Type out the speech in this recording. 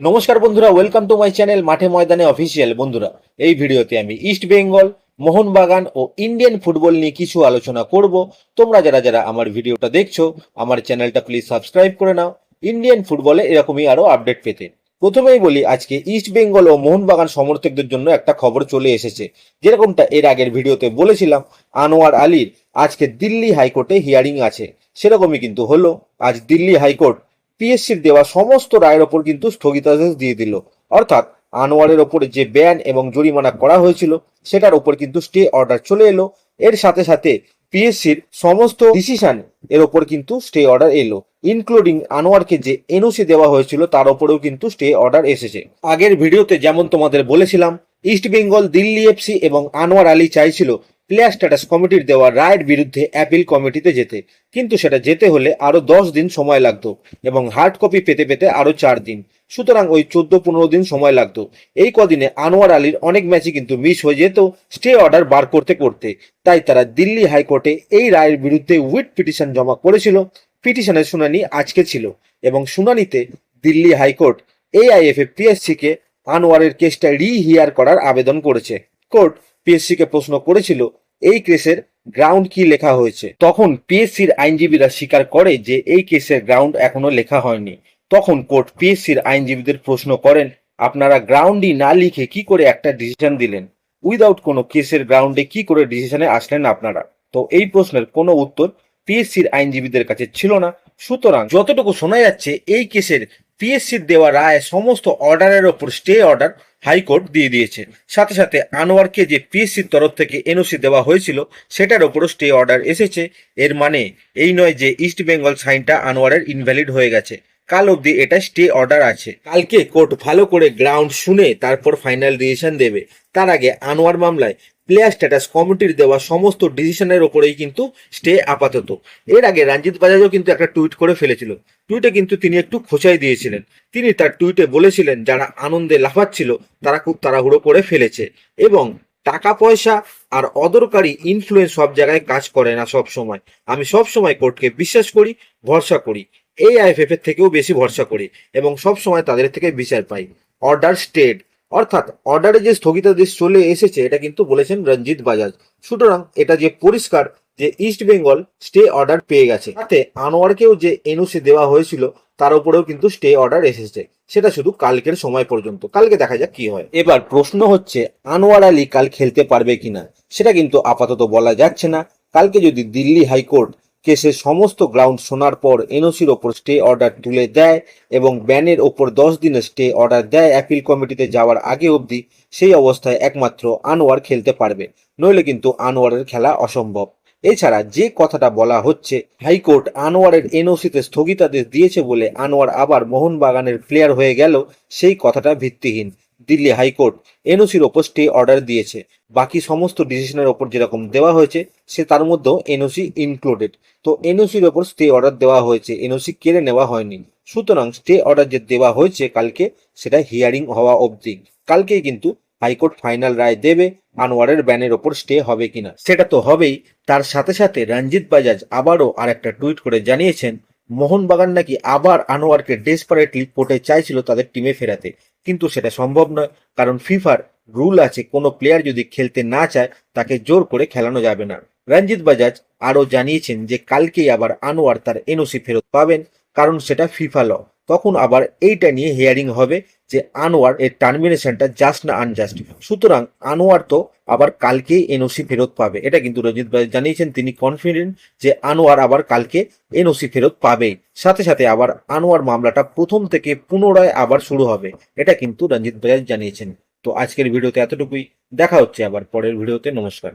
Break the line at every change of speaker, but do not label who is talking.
নমস্কার বন্ধুরা welcome to my channel মাঠে ময়দানে অফিসিয়াল বন্ধুরা, এই ভিডিওতে আমি ইস্ট বেঙ্গল মোহনবাগান ও ইন্ডিয়ান ফুটবল নিয়ে কিছু আলোচনা করব। তোমরা যারা যারা আমার ভিডিওটা দেখছ, আমার চ্যানেলটা প্লিজ সাবস্ক্রাইব করে নাও। ইন্ডিয়ান ফুটবলে এরকমই আরও আপডেট পেতে। প্রথমেই বলি, আজকে ইস্ট বেঙ্গল ও মোহনবাগান সমর্থকদের জন্য একটা খবর চলে এসেছে। যেরকমটা এর আগের ভিডিওতে বলেছিলাম, আনোয়ার আলীর আজকে দিল্লি হাইকোর্টে হিয়ারিং আছে। সেরকমই কিন্তু হলো। আজ দিল্লি হাইকোর্ট পিএসসির দেওয়া সমস্ত রায়ের ওপর কিন্তু স্থগিতাদেশ দিয়ে দিল। অর্থাৎ আনোয়ারের ওপরে যে ব্যান এবং জরিমানা করা হয়েছিল, সেটার ওপর কিন্তু স্টে অর্ডার চলে এলো। এর সাথে সাথে পিএসসির সমস্ত ডিসিশন এর ওপর কিন্তু স্টে অর্ডার এলো। ইনক্লুডিং আনোয়ারকে যে এনওসি দেওয়া হয়েছিল, তার ওপরেও কিন্তু স্টে অর্ডার এসেছে। আগের ভিডিওতে যেমন তোমাদের বলেছিলাম ইস্ট বেঙ্গল দিল্লি এফসি এবং আনোয়ার আলী চাইছিল প্লেয়ার স্ট্যাটাস কমিটির দেওয়া রায়ের বিরুদ্ধে অ্যাপিল কমিটিতে যেতে। কিন্তু সেটা যেতে হলে আরও দশ দিন সময় লাগতো এবং হার্ড কপি পেতে পেতে আরও চার দিন। সুতরাং ওই চোদ্দ পনেরো দিন সময় লাগতো। এই কদিনে আনোয়ার আলীর অনেক ম্যাচই কিন্তু মিস হয়ে যেত স্টে অর্ডার বার করতে করতে। তাই তারা দিল্লি হাইকোর্টে এই রায়ের বিরুদ্ধে উইট পিটিশন জমা করেছিল। পিটিশনের শুনানি আজকে ছিল এবং শুনানিতে Delhi high court AIFF PSC কে আনোয়ারের কেসটা রিহিয়ার করার আবেদন করেছে। কোর্ট পিএসসি কে প্রশ্ন করেছিল, এই কেসের গ্রাউন্ড কি লেখা হয়েছে? তখন পিএসসির আইনজীবীরা স্বীকার করে যে এই কেসের গ্রাউন্ড এখনও লেখা হয়নি। তখন কোর্ট পিএসসির আইনজীবীদের প্রশ্ন করেন, আপনারা গ্রাউন্ডই না লিখে কি করে একটা ডিসিশন দিলেন? উইদাউট কোনো কেসের গ্রাউন্ডে কি করে ডিসিশনে আসলেন আপনারা? তো এই প্রশ্নের কোনো উত্তর পিএসসির আইনজীবীদের কাছে ছিল না। সুতরাং যতটুকু শোনা যাচ্ছে, এই কেসের পিএসসির দেওয়া রায় সমস্ত অর্ডারের ওপর স্টে অর্ডার হাইকোর্ট দিয়ে দিয়েছে। সাথে সাথে আনোয়ারকে যে পিএসসির তরফ থেকে এনওসি দেওয়া হয়েছিল, সেটার ওপরও স্টে অর্ডার এসেছে। এর মানে এই নয় যে ইস্ট বেঙ্গল সাইনটা আনোয়ারের ইনভ্যালিড হয়ে গেছে। কাল অবধি এটা স্টে অর্ডার আছে। কালকে কোর্ট ভালো করে গ্রাউন্ড শুনে তারপর ফাইনাল ডিসিশন দেবে। তার আগে আনোয়ার মামলায় প্লেয়ার স্ট্যাটাস কমিটির দেওয়া, সমস্ত ডিসিশনের ওপরেই কিন্তু স্টে আপাতত। এর আগে রঞ্জিত বাজাজও কিন্তু একটা টুইট করে ফেলেছিল। টুইটে কিন্তু তিনি একটু খোঁচাই দিয়েছিলেন। তিনি তার টুইটে বলেছিলেন, যারা আনন্দে লাফাচ্ছিল, তারা খুব তাড়াহুড়ো করে ফেলেছে। এবং টাকা পয়সা আর অদরকারি ইনফ্লুয়েন্স সব জায়গায় কাজ করে না সব সময় আমি সব সময় কোর্টকে বিশ্বাস করি, ভরসা করি। এই আইএফএফ এর থেকেও বেশি ভরসা করি এবং সব সময় তাদের থেকে বিচার পাই। অর্ডার স্টেড অর্থাৎ অর্ডারে যে স্থগিতাদেশ চলে এসেছে, এটা কিন্তু বলেছেন রঞ্জিত বাজাজ। সুতরাং এটা যে পরিষ্কার যে ইস্ট বেঙ্গল স্টে অর্ডার পেয়ে গেছে, তাতে আনোয়ারকেও যে এনওসি দেওয়া হয়েছিল, তার উপরেও কিন্তু স্টে অর্ডার এসেছে। সেটা শুধু কালকের সময় পর্যন্ত। কালকে দেখা যাক কি হয়। এবার প্রশ্ন হচ্ছে, আনোয়ার আলী কাল খেলতে পারবে কিনা? সেটা কিন্তু আপাতত বলা যাচ্ছে না। কালকে যদি দিল্লি হাইকোর্ট কেসের সমস্ত গ্রাউন্ড শোনার পর এনওসির ওপর স্টে অর্ডার তুলে দেয় এবং ব্যানের ওপর দশ দিনের স্টে অর্ডার দেয় অ্যাপিল কমিটিতে যাওয়ার আগে অবধি, সেই অবস্থায় একমাত্র আনোয়ার খেলতে পারবে। নইলে কিন্তু আনোয়ারের খেলা অসম্ভব। এছাড়া যে কথাটা বলা হচ্ছে, হাইকোর্ট আনোয়ারের এনওসিতে স্থগিতাদেশ দিয়েছে বলে আনোয়ার আবার মোহনবাগানের প্লেয়ার হয়ে গেল সেই কথাটা ভিত্তিহীন। দিল্লি হাইকোর্ট এনওসির ওপর স্টে অর্ডার দিয়েছে। বাকি সমস্ত ডিসিশনের ওপর যেরকম দেওয়া হয়েছে, সে তার মধ্যেও এনওসি ইনক্লুডেড তো এনওসির ওপর স্টে অর্ডার দেওয়া হয়েছে, এনওসি কেড়ে নেওয়া হয়নি। সুতরাং স্টে অর্ডার যে দেওয়া হয়েছে কালকে, সেটা হিয়ারিং হওয়া অবধি। কালকেই কিন্তু হাইকোর্ট ফাইনাল রায় দেবে, আনোয়ারের ব্যানের ওপর স্টে হবে কিনা। সেটা তো হবেই। তার সাথে সাথে রঞ্জিত বাজাজ আবারও আর একটা টুইট করে জানিয়েছেন, মোহনবাগান নাকি আবার আনোয়ারকে ডেসপারেটলি কোর্টে চাইছিল তাদের টিমে ফেরাতে। কিন্তু সেটা সম্ভব নয়, কারণ ফিফার রুল আছে, কোনো প্লেয়ার যদি খেলতে না চায়, তাকে জোর করে খেলানো যাবে না। রঞ্জিত বাজাজ আরও জানিয়েছেন যে কালকেই আবার আনোয়ার তার এনওসি ফেরত পাবেন, কারণ সেটা ফিফা ল। তখন আবার এইটা নিয়ে হিয়ারিং হবে যে আনোয়ার এর টার্মিনেশনটা জাস্ট না আনজাস্ট সুতরাং আনোয়ার তো আবার কালকেই এনওসি ফেরত পাবে। এটা কিন্তু রঞ্জিত বাজাজ জানিয়েছেন, তিনি কনফিডেন্ট যে আনোয়ার আবার কালকে এনওসি ফেরত পাবেই। সাথে সাথে আবার আনোয়ার মামলাটা প্রথম থেকে পুনরায় আবার শুরু হবে। এটা কিন্তু রঞ্জিত বাজাজ জানিয়েছেন। তো আজকের ভিডিওতে এতটুকুই। দেখা হচ্ছে আবার পরের ভিডিওতে। নমস্কার।